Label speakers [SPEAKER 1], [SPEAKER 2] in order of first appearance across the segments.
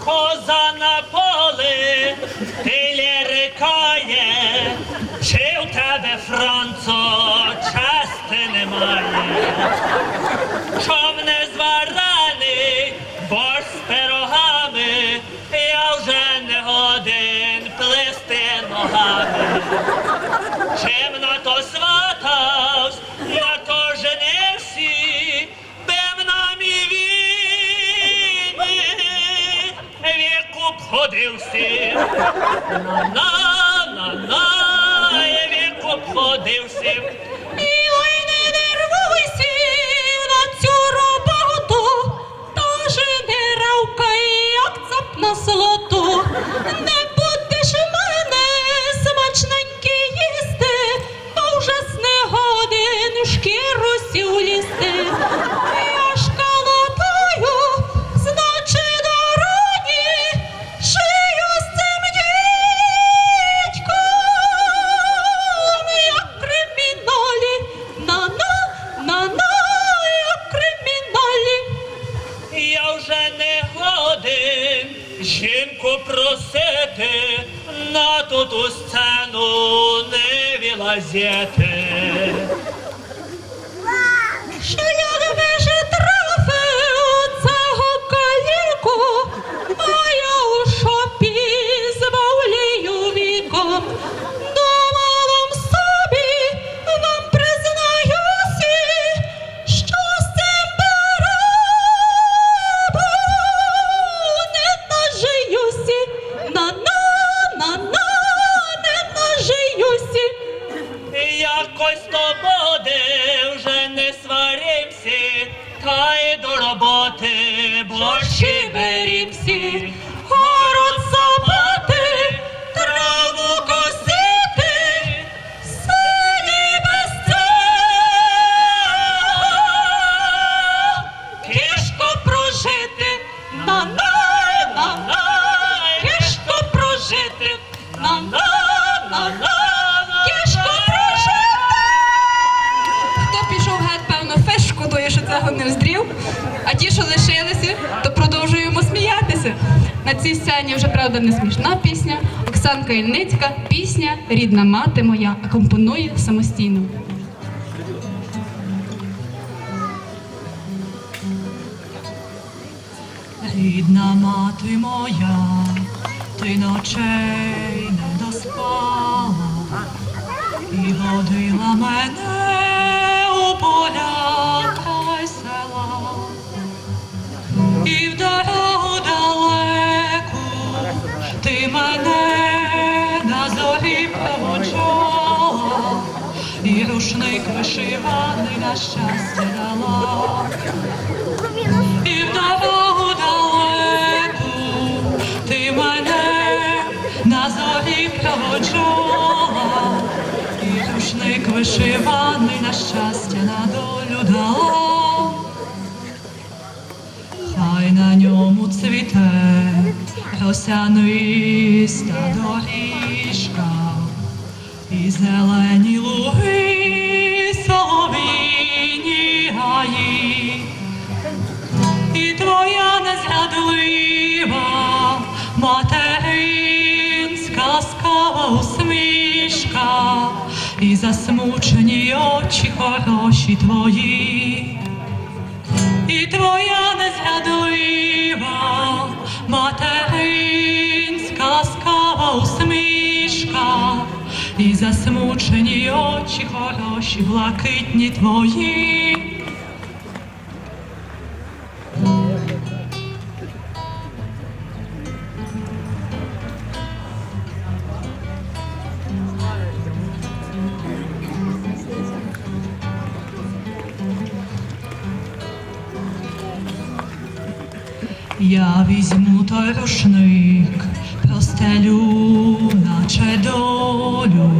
[SPEAKER 1] коза на поле, рикає, чи в тебе, Францо, части немає. Віку б ходився, на на на, я ходився.
[SPEAKER 2] І
[SPEAKER 3] Рідна мати моя компонує самостійно.
[SPEAKER 2] Рідна мати моя, ти ночей не доспала і водила мене на щастя дала. І в дорогу далеку ти мене на зорі проводжала, і рушник вишиваний на щастя на долю дала. Хай на ньому цвіте росяниста доріжка і зелені твоя материнська ласкава усмішка, і засмучені очі хороші твої, і твоя незгадлива материнська ласкава усмішка, і засмучені очі хороші, блакитні твої. Я візьму той рушник, простелю, наче долю,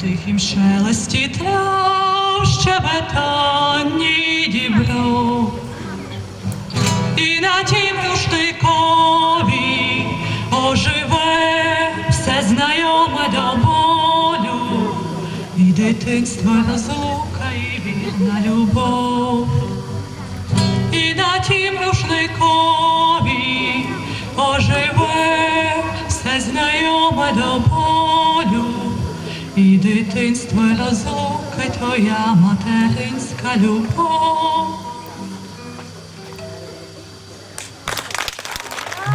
[SPEAKER 2] тихім шелесті трав, щебетанні дібро. І на тім рушникові оживе все знайоме до болю, і дитинство розлука, і вірна любов. І на тім рушникові до болю, і дитинство й розлуки твоя материнська любов.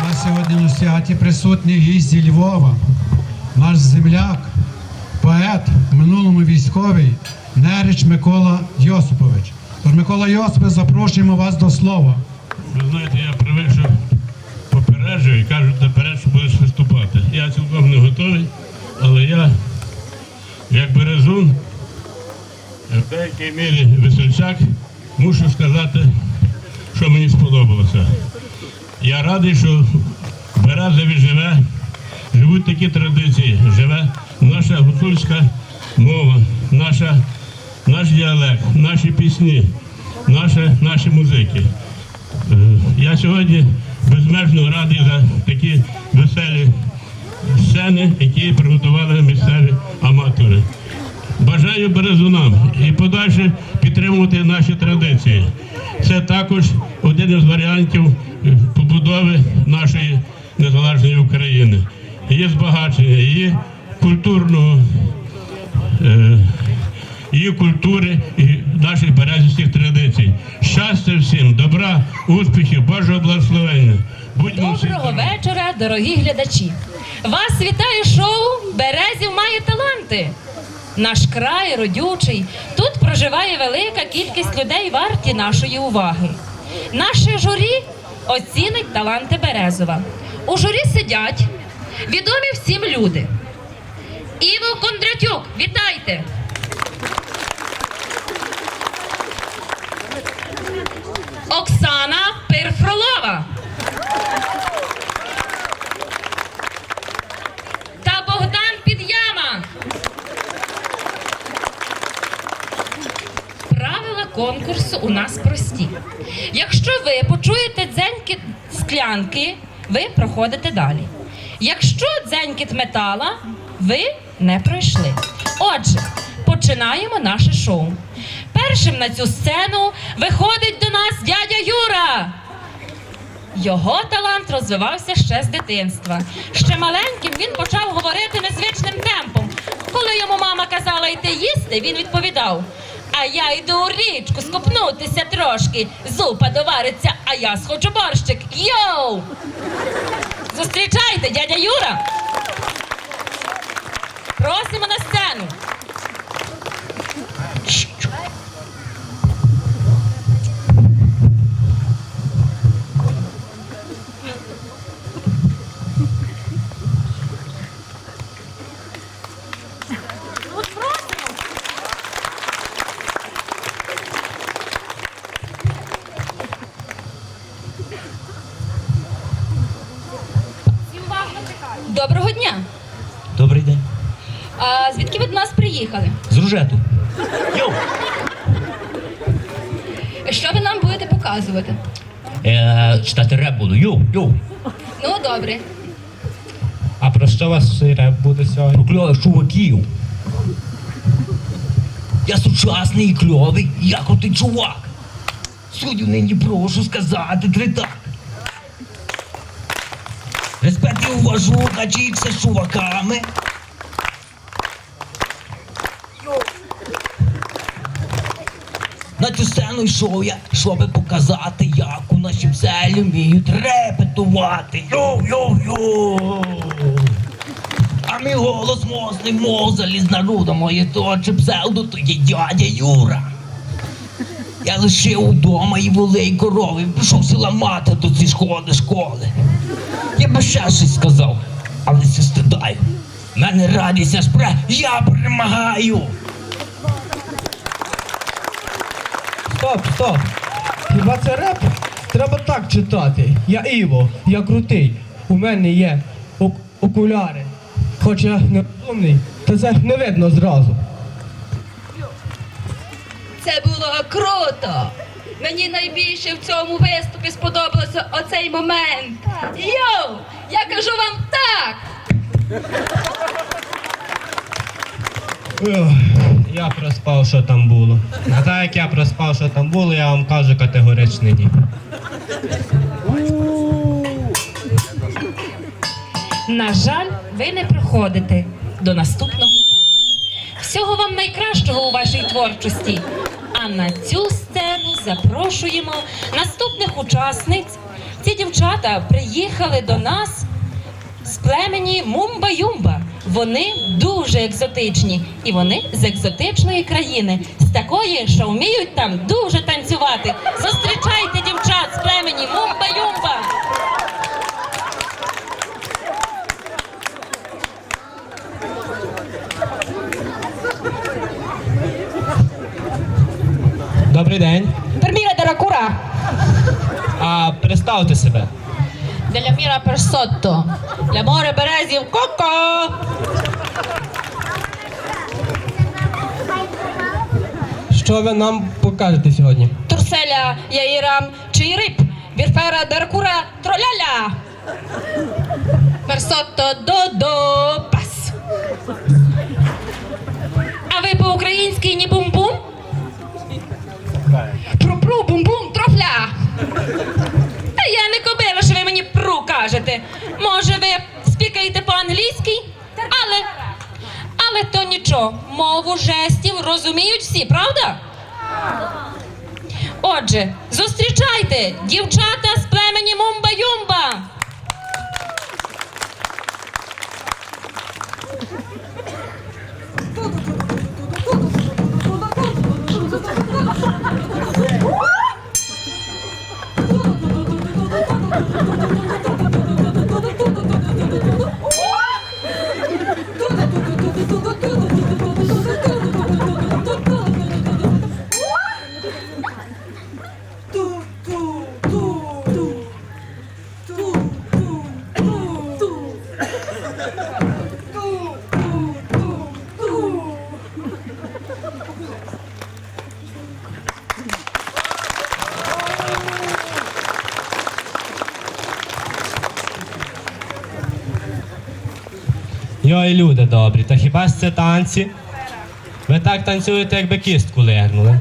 [SPEAKER 4] На сьогодні у святі присутній гість зі Львова, наш земляк, поет, в минулому військовий, Нерич Микола Йосипович. Тож, Микола Йосипович, запрошуємо вас до слова.
[SPEAKER 5] Ви знаєте, я привик, що попереджую і кажуть, наперед, що будеш виступати. Я цілком не готовий, але я, як березун, в деякій мірі весельчак, мушу сказати, що мені сподобалося. Я радий, що Березові живе, живуть такі традиції, живе наша гуцульська мова, наша, наш діалект, наші пісні, наші, наші музики. Е, Я сьогодні безмежно радий за такі веселі сцени, які приготували місцеві аматори. Бажаю березунам і подальше підтримувати наші традиції. Це також один із варіантів е, побудови нашої незалежної України. Її збагачення, її культурного е, її культури і наших березівських традицій. Щастя всім, добра, успіхів, Божого благословення. Будьмо
[SPEAKER 6] Доброго
[SPEAKER 5] здорові.
[SPEAKER 6] вечора, дорогі глядачі. Вас вітає шоу Березів має таланти. Наш край родючий. Тут проживає велика кількість людей, варті нашої уваги. Наше журі оцінить таланти Березова. У журі сидять відомі всім люди. Іво Кондратюк, вітайте! Оксана Перфролова. та Богдан Підяма. Правила конкурсу у нас прості. Якщо ви почуєте дзенькіт склянки, ви проходите далі. Якщо дзенькіт метала, ви не пройшли. Отже, починаємо наше шоу. Першим на цю сцену виходить Його талант розвивався ще з дитинства. Ще маленьким він почав говорити незвичним темпом. Коли йому мама казала йти їсти, він відповідав: А я йду у річку скупнутися трошки. Зупа довариться, а я схочу борщик. Йоу! Зустрічайте, дядя Юра! Просимо на сцену.
[SPEAKER 7] Реп буду. Йоу, йоу.
[SPEAKER 3] Ну, добре.
[SPEAKER 8] А про що у вас реп буде сьогодні?
[SPEAKER 7] Про кльових чуваків. Я сучасний і кльовий, і я крутий чувак. Суддю нині прошу сказати три так. Респект і уважу, качіться з чуваками. Цю йшов я, щоб показати, як у нашій селі вміють репетувати. Йоу-йоу-йоу! А мій голос мощний, мов залізна руда, моє точе псевдо, то є дядя Юра. Я лишив удома і волей корови, пішов пішовся ламати до ці школи школи. Я би ще щось сказав, але се стидаю. В мене радість аж пре, я перемагаю.
[SPEAKER 8] Стоп, стоп! Хіба це реп? Треба так читати. Я Іво, я крутий. У мене є ок- окуляри. Хоч я не розумний, та це не видно зразу.
[SPEAKER 3] Це було круто. Мені найбільше в цьому виступі сподобався оцей момент. Йоу! Я кажу вам так!
[SPEAKER 8] Я проспав, що там було. А так як я проспав, що там було, я вам кажу категорично ні.
[SPEAKER 6] На жаль, ви не проходите до наступного. Всього вам найкращого у вашій творчості. А на цю сцену запрошуємо наступних учасниць. Ці дівчата приїхали до нас з племені Мумба-Юмба. Вони дуже екзотичні, і вони з екзотичної країни, з такої, що вміють там дуже танцювати. Зустрічайте дівчат з племені Мумба-Юмба!
[SPEAKER 9] Добрий день.
[SPEAKER 6] Перміра Даракура!
[SPEAKER 9] А представте себе.
[SPEAKER 6] Деля міра персотто. Для море березів коко.
[SPEAKER 8] Що ви нам покажете сьогодні?
[SPEAKER 6] Турселя яїрам чирип. Вірфера Даракура троляля. Персотто додо пас. А ви по-українськи ні бум-бум? Нічого. Мову жестів розуміють всі, правда? Отже, зустрічайте дівчата з племені Мумба-Юмба.
[SPEAKER 9] Йой, люди добрі, та хіба ж це танці? Ви так танцюєте, якби кістку легнули.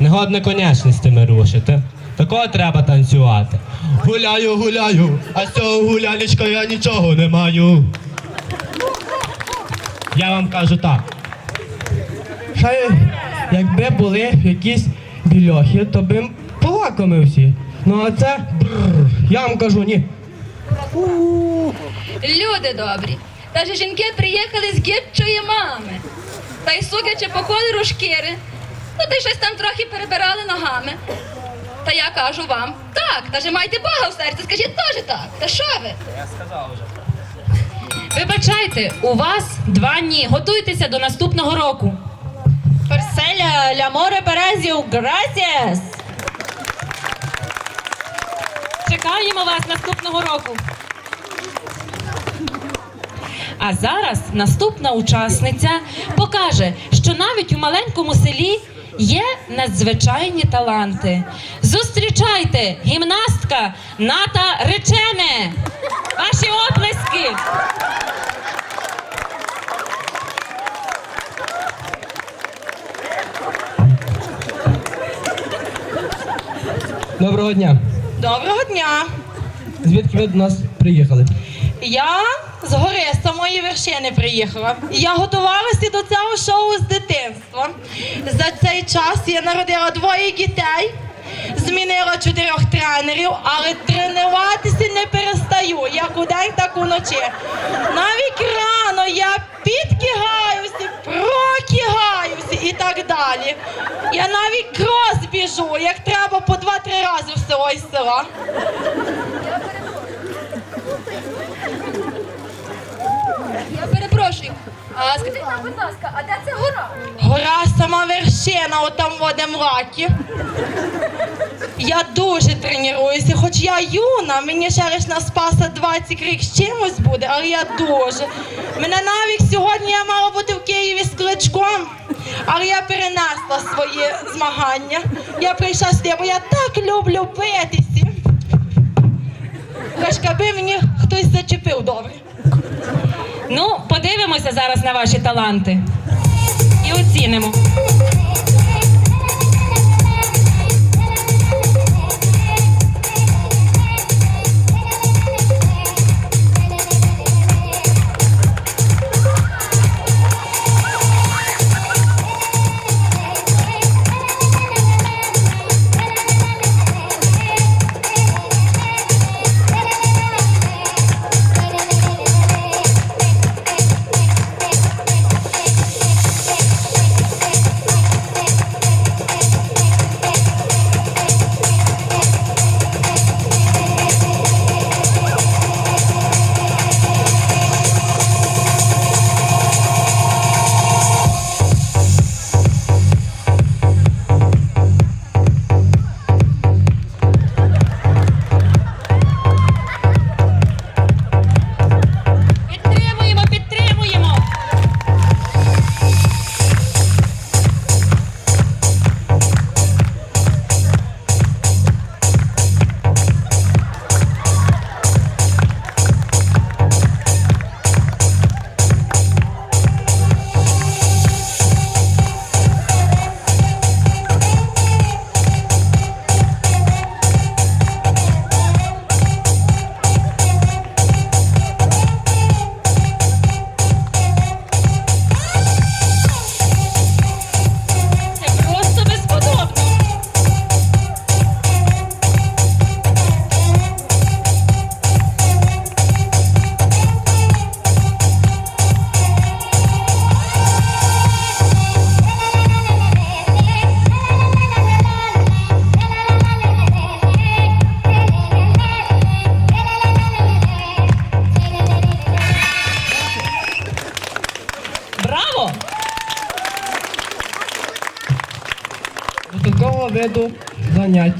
[SPEAKER 9] Негодне конечностями рушите. Такого треба танцювати. Гуляю, гуляю, а з цього гулянечка я нічого не маю. Я вам кажу так.
[SPEAKER 8] Ще якби були якісь більохи, то б їм всі. Ну а це бррр, я вам кажу, ні.
[SPEAKER 3] Люди добрі. Та ж жінки приїхали з гідчої мами. Та й судячи по кольору шкіри, ну та й щось там трохи перебирали ногами. Та я кажу вам, так, та ж майте Бога в серці, скажіть теж так. Та що ви?
[SPEAKER 6] Вибачайте, у вас два дні. Готуйтеся до наступного року. Перселя ля море березів, грасіс! Чекаємо вас наступного року. А зараз наступна учасниця покаже, що навіть у маленькому селі є надзвичайні таланти. Зустрічайте гімнастка Ната Речене. Ваші оплески.
[SPEAKER 8] Доброго дня.
[SPEAKER 10] Доброго дня!
[SPEAKER 8] Звідки ви до нас приїхали?
[SPEAKER 10] Я з гори з самої вершини приїхала. Я готувалася до цього шоу з дитинства. За цей час я народила двоє дітей, змінила чотирьох тренерів, але тренуватися не перестаю, як удень, так уночі. Навіть рано я підкигаюся, прокигаюся і так далі. Я навіть крос біжу, як треба по два-три рази в село із села.
[SPEAKER 3] Я перепрошую. А скажіть нам, будь ласка, а де це гора?
[SPEAKER 10] Гора сама вершина, отам в Одемракі. Я дуже тренуюся, хоч я юна, мені ще лиш на Спаса 20 рік з чимось буде, але я дуже. Мене навіть сьогодні я мала бути в Києві з кличком, але я перенесла свої змагання. Я прийшла сюди, бо я так люблю битися. Хоч би мені хтось зачепив добре.
[SPEAKER 6] Ну, подивимося зараз на ваші таланти і оцінимо.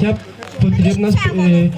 [SPEAKER 8] Виду заняття потрібно е,